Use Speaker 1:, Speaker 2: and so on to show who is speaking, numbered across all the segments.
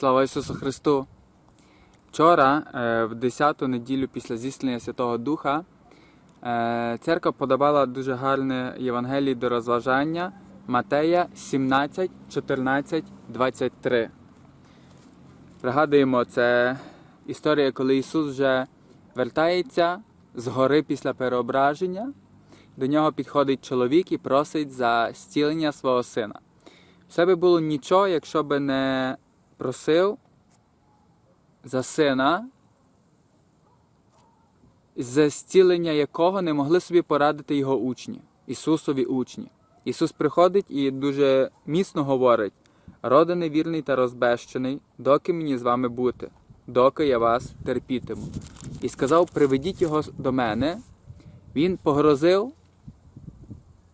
Speaker 1: Слава Ісусу Христу! Вчора, е, в 10-ту неділю після зіслення Святого Духа, е, церква подавала дуже гарне Євангеліє до розважання Матея 17, 14, 23. Пригадуємо, це історія, коли Ісус вже вертається з гори після переображення. До нього підходить чоловік і просить за зцілення свого сина. Все би було нічого, якщо би не просив за сина, за зцілення якого не могли собі порадити його учні, Ісусові учні. Ісус приходить і дуже міцно говорить: роди невірний та розбещений, доки мені з вами бути, доки я вас терпітиму. І сказав: Приведіть його до мене. Він погрозив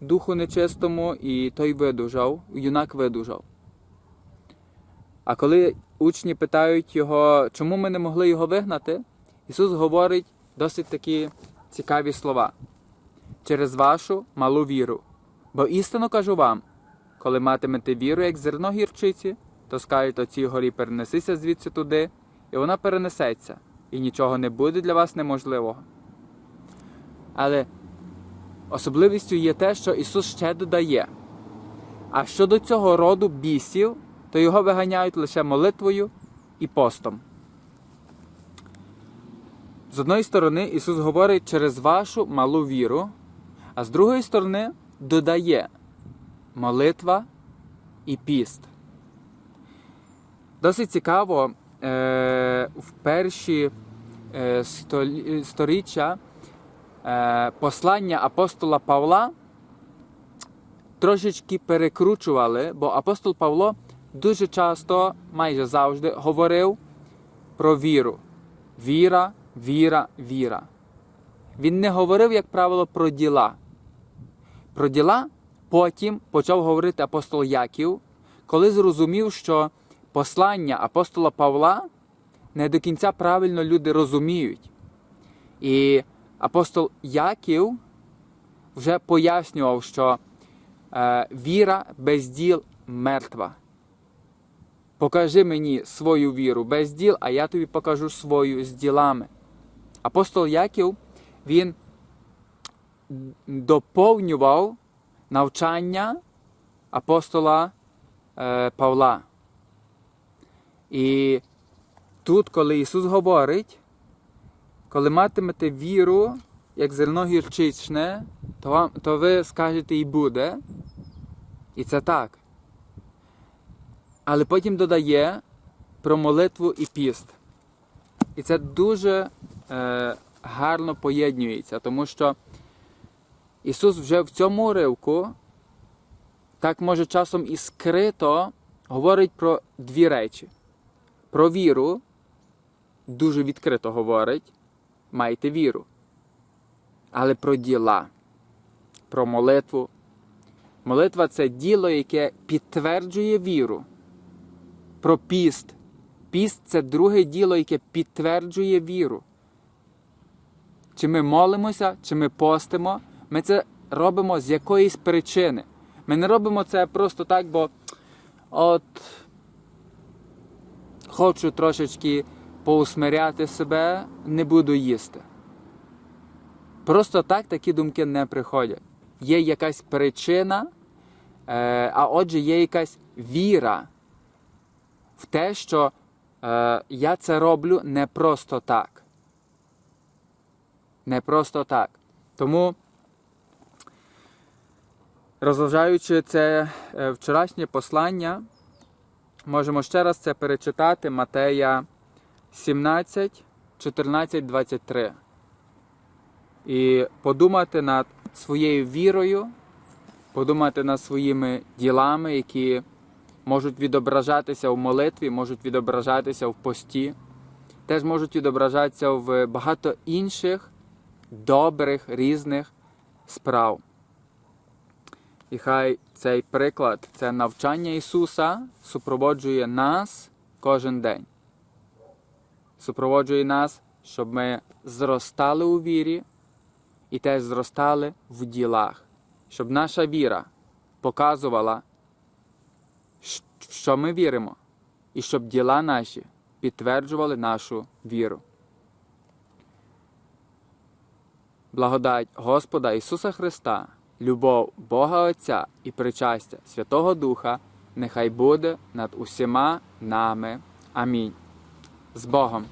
Speaker 1: духу нечистому, і той видужав, юнак видужав. А коли учні питають його, чому ми не могли його вигнати, Ісус говорить досить такі цікаві слова. Через вашу малу віру. Бо істинно кажу вам, коли матимете віру, як зерно гірчиці, то скажете оцій горі перенесися звідси туди, і вона перенесеться, і нічого не буде для вас неможливого. Але особливістю є те, що Ісус ще додає. А щодо цього роду бісів, то його виганяють лише молитвою і постом. З одної сторони, Ісус говорить через вашу малу віру, а з другої сторони додає молитва і піст. Досить цікаво, е, в перші е, сторіччя е, послання апостола Павла трошечки перекручували, бо апостол Павло дуже часто, майже завжди, говорив про віру. Віра, віра, віра. Він не говорив, як правило, про діла. Про діла потім почав говорити апостол Яків, коли зрозумів, що послання апостола Павла не до кінця правильно люди розуміють. І апостол Яків вже пояснював, що е, віра без діл мертва. Покажи мені свою віру без діл, а я тобі покажу свою з ділами. Апостол Яків він доповнював навчання апостола е, Павла. І тут, коли Ісус говорить, коли матимете віру, як зерно гірчичне, то, вам, то ви скажете і буде. І це так. Але потім додає про молитву і піст. І це дуже е, гарно поєднюється, тому що Ісус вже в цьому уривку, так може часом і скрито, говорить про дві речі. Про віру, дуже відкрито говорить, майте віру. Але про діла, про молитву. Молитва це діло, яке підтверджує віру. Про піст. Піст це друге діло, яке підтверджує віру. Чи ми молимося, чи ми постимо, ми це робимо з якоїсь причини. Ми не робимо це просто так, бо от хочу трошечки поусмиряти себе, не буду їсти. Просто так такі думки не приходять. Є якась причина, е, а отже, є якась віра в те, що е, я це роблю не просто так. Не просто так. Тому, розважаючи це е, вчорашнє послання, можемо ще раз це перечитати Матея 17, 14, 23. І подумати над своєю вірою, подумати над своїми ділами, які можуть відображатися в молитві, можуть відображатися в пості, теж можуть відображатися в багато інших добрих різних справ. І хай цей приклад, це навчання Ісуса супроводжує нас кожен день. Супроводжує нас, щоб ми зростали у вірі і теж зростали в ділах, щоб наша віра показувала, що ми віримо, і щоб діла наші підтверджували нашу віру. Благодать Господа Ісуса Христа, любов Бога Отця і причастя Святого Духа нехай буде над усіма нами. Амінь. З Богом!